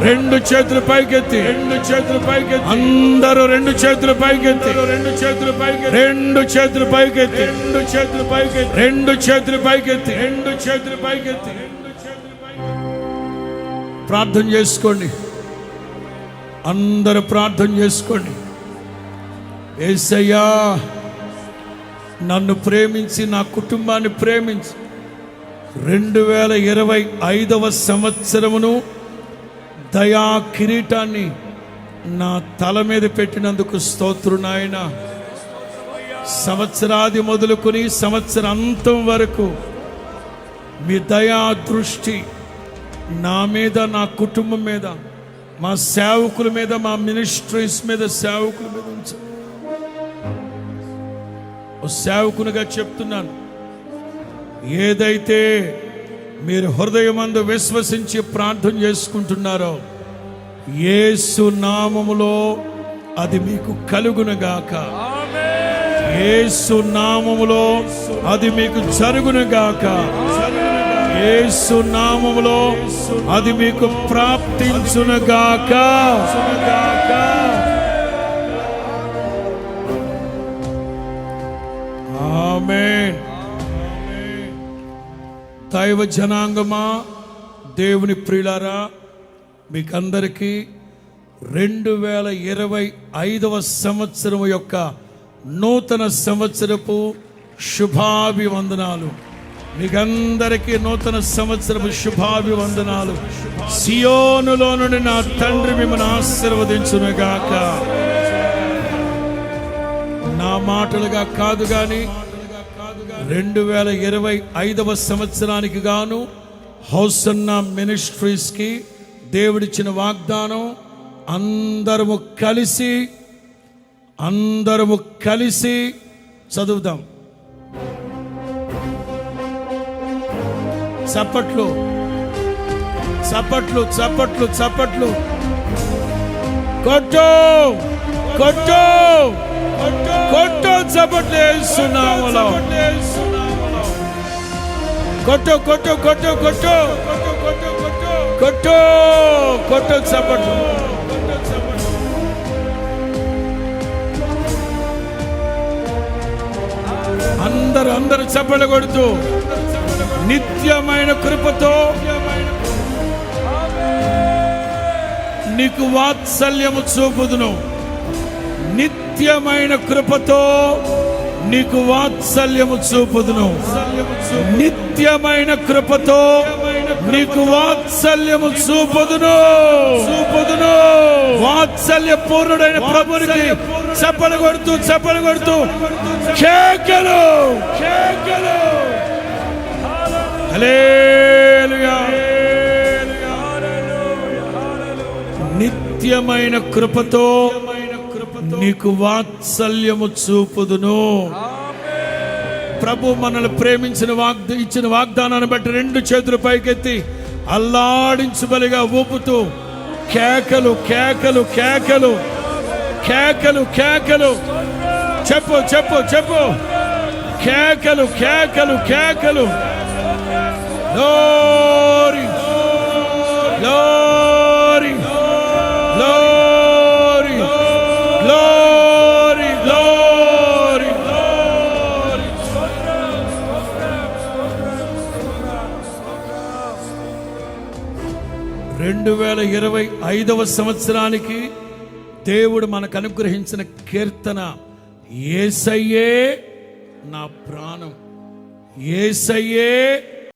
రెండు చేతులు పైకెత్తి. రెండు చేతులు పైకెత్తి. అందరూ రెండు చేతులు పైకెత్తి. రెండు చేతులు పైకెత్తి. రెండు చేతులు పైకెత్తి. రెండు చేతులు పైకెత్తి. రెండు చేతులు పైకెత్తి. రెండు చేతులు పైకెత్తి. రెండు చేతులు పైకెత్తి. ప్రార్థన చేసుకోండి. అందరూ ప్రార్థన చేసుకోండి. ఏసయ్యా నన్ను ప్రేమించి నా కుటుంబాన్ని ప్రేమించి రెండు వేల ఇరవై ఐదవ సంవత్సరమును దయా కిరీటాన్ని నా తల మీద పెట్టినందుకు స్తోత్రు నాయన. సంవత్సరాది మొదలుకొని సంవత్సరాంతం వరకు మీ దయా దృష్టి నా మీద నా కుటుంబం మీద మా సేవకుల మీద మా మినిస్ట్రీస్ మీద సేవకుల మీద సేవకునిగా చెప్తున్నాను ఏదైతే మీరు హృదయమందు విశ్వసించి ప్రార్థన చేసుకుంటున్నారో యేసు నామములో అది మీకు కలుగునుగాక. యేసు నామములో అది మీకు జరుగునుగాక. యేసు నామములో అది మీకు ప్రాప్తించునుగాక. ఆమేన్. దైవ జనాంగమా? దేవుని ప్రియులారా మీకందరికీ రెండు వేల ఇరవై ఐదవ సంవత్సరం యొక్క నూతన సంవత్సరపు శుభాభివందనాలు. మీకందరికీ నూతన సంవత్సరపు శుభాభివందనాలు. సియోనులో నుండి నా తండ్రి మిమ్మల్ని ఆశీర్వదించునుగాక. నా మాటలుగా కాదు కానీ రెండు వేల ఇరవై ఐదవ సంవత్సరానికి గాను హౌసన్న మినిస్ట్రీస్కి దేవుడిచ్చిన వాగ్దానం అందరము కలిసి అందరము కలిసి చదువుదాం. చప్పట్లు చప్పట్లు చప్పట్లు చప్పట్లు. కొట్టు కొట్టు. కొట్టు చప్పట్లు వేస్తున్నాములో కొట్టు కొట్టు కొట్టు కొట్టు. కొట్టు కొట్టు చప్పట్లు. అందరూ అందరు చప్పట్లు కొడుతూ నిత్యమైన కృపతో నీకు వాత్సల్యము చూపుదును. నిత్యమైన కృపతో నీకు వాత్సల్యము చూపుదును. నిత్యమైన కృపతో నీకు వాత్సల్యము చూపుదును. చూపుదును. వాత్సల్య పూర్ణుడైన ప్రభునికి చెప్పలు కొడుతూ చెప్పలు కొడుతూ కేకలు. కేకలు. నిత్యమైన కృపతో నీకు వాత్సల్యము చూపుదును. ప్రభు మనల్ని ప్రేమించిన వాగ్ద ఇచ్చిన వాగ్దానాన్ని బట్టి రెండు చేతులు పైకెత్తి అల్లాడించబలిగా ఊపుతూ కేకలు కేకలు కేకలు కేకలు కేకలు. చెప్పు చెప్పు చెప్పు. కేకలు కేకలు కేకలు. Glory. Glory. Glory. Glory. రెండు వేల ఇరవై ఐదవ సంవత్సరానికి దేవుడు మనకు అనుగ్రహించిన కీర్తన ఏసయ్యే నా ప్రాణం ఏసయ్యే